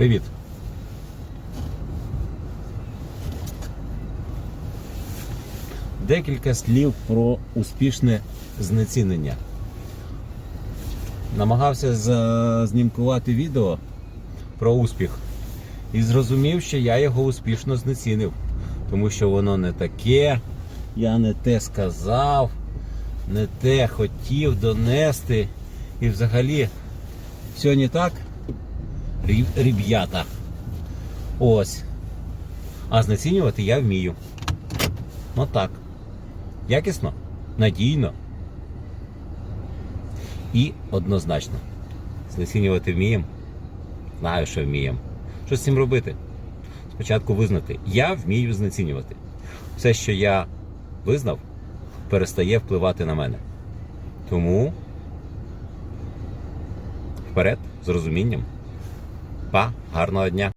Привіт. Декілька слів про успішне знецінення. Намагався знімкувати відео про успіх і зрозумів, що я його успішно знецінив, тому що воно не таке, я не те сказав, не те хотів донести. І взагалі все не так, ребята. Ось. А знецінювати я вмію. Отак. Якісно, надійно. І однозначно. Знецінювати вміємо. Знаю, що вміємо. Що з цим робити? Спочатку визнати, я вмію знецінювати. Все, що я визнав, перестає впливати на мене. Тому вперед, з розумінням. Па, гарного дня!